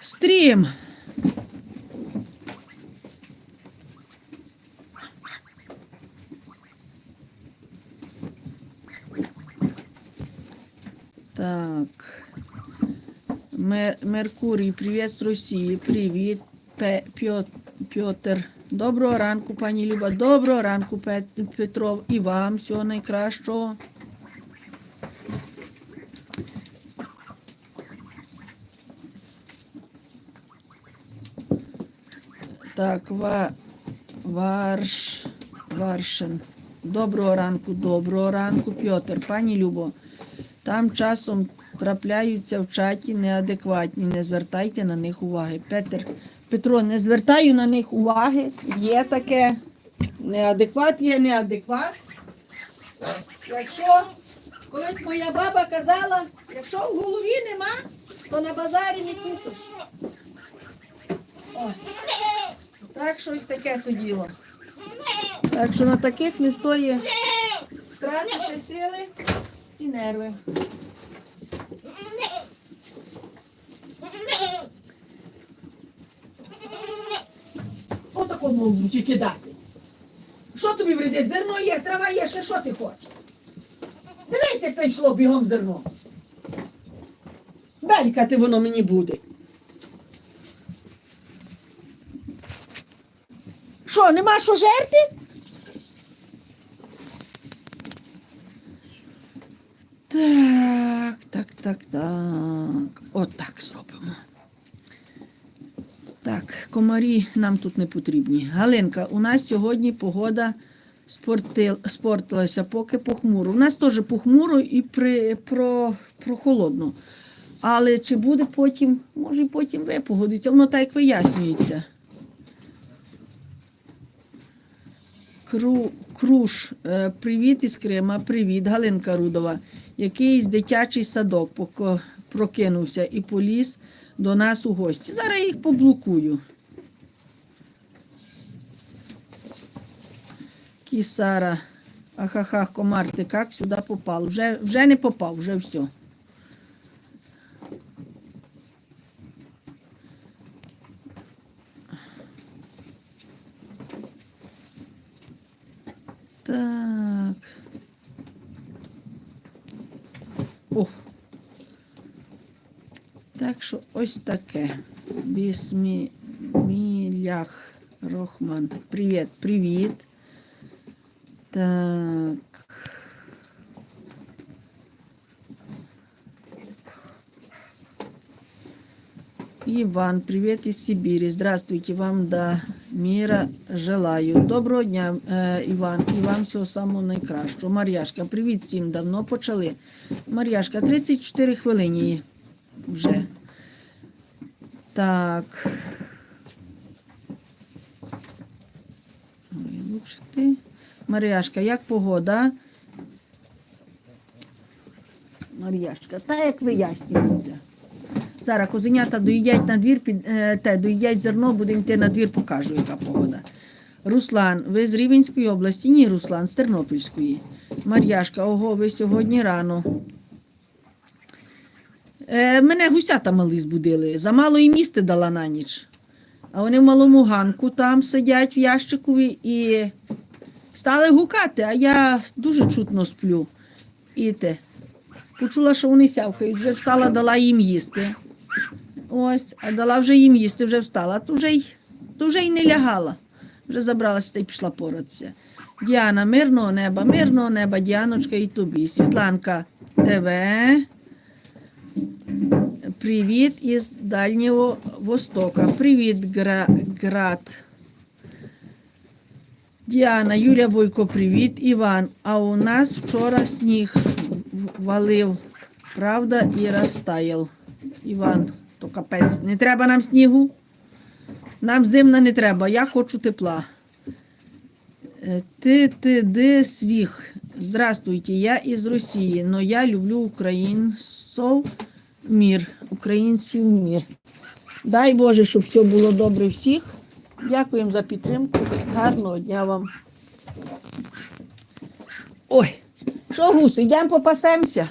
Стрім. Так. Мер- Меркурій, привіт з Росії. Привіт, Пе- Пьо- Доброго ранку, пані Люба. Доброго ранку, Пет- Петров. І вам всього найкращого. Так, ва, варш, Варшин. Доброго ранку, доброго ранку, Пьотр. Пані Любо, там часом трапляються в чаті неадекватні. Не звертайте на них уваги. Петр, Петро, не звертаю на них уваги. Є таке. Неадекват є неадекват. Якщо колись моя баба казала, якщо в голові нема, то на базарі не купиш. Ось. Так, щось таке то діло. Так що на таких не стоїть втратити сили і нерви. Отако можуть кидати. Що тобі вредить? Зерно є, трава є, ще що ти хочеш? Дивись, як це йшло бігом зерно. Белькати воно мені буде. Що, нема що жерти? Так, так, так, так. Отак зробимо. Так, комарі нам тут не потрібні. Галинка, у нас сьогодні погода спорти- спортилася, поки похмуро. У нас теж похмуро і при, про, прохолодно. Але чи буде потім, може потім випогодиться, воно так вияснюється. Кру, Круш, е, привіт із Крима, привіт, Галинка Рудова. Якийсь дитячий садок прокинувся і поліз до нас у гості. Зараз їх поблокую. Кісара. Ахаха, комар, ти як сюди попав? Вже, вже не попав, вже все. Так. О. Так що ось таке. Бісмілях Рохман. Привіт, привіт. Так. Иван, привет из Сибири. Здравствуйте, вам до Мира желаю. Доброго дня, е, Іван, і вам всього самого найкращого. Мар'яшка, привіт всім, давно почали. Мар'яшка, 34 хвилини вже. Так. Мар'яшка, як погода? Мар'яшка, та як вияснюється. Зараз козенята доїдять на двір, під, е, те, доїдять зерно, будемо йти на двір, покажу, яка погода. Руслан, ви з Рівенської області? Ні, Руслан, з Тернопільської. Мар'яшка, ого, ви сьогодні рано. Е, мене гусята мали збудили. Замало їм їсти дала на ніч. А вони в малому ганку там сидять в ящикові і стали гукати, а я дуже чутно сплю. І те. Почула, що вони сявкають, вже встала, дала їм їсти. Ось, а дала вже їм їсти, вже встала. То вже й, то вже й не лягала. Вже забралася та й пішла поратися. Діана, мирного неба, мирного неба, Діаночка і тобі. Світланка ТВ. Привіт із Дальнього Востока. Привіт, гра, Град. Діана, Юля Бойко, привіт. Іван. А у нас вчора сніг валив, правда, і розтаяв. Іван, то капець. Не треба нам снігу. Нам зимна не треба, я хочу тепла. Е, Ти, ти, де свіх. Здравствуйте, я із Росії, но я люблю українців мір, українців мір. Дай Боже, щоб все було добре всіх. Дякуємо за підтримку. Гарного дня вам. Ой, що, гуси, йдемо попасемося?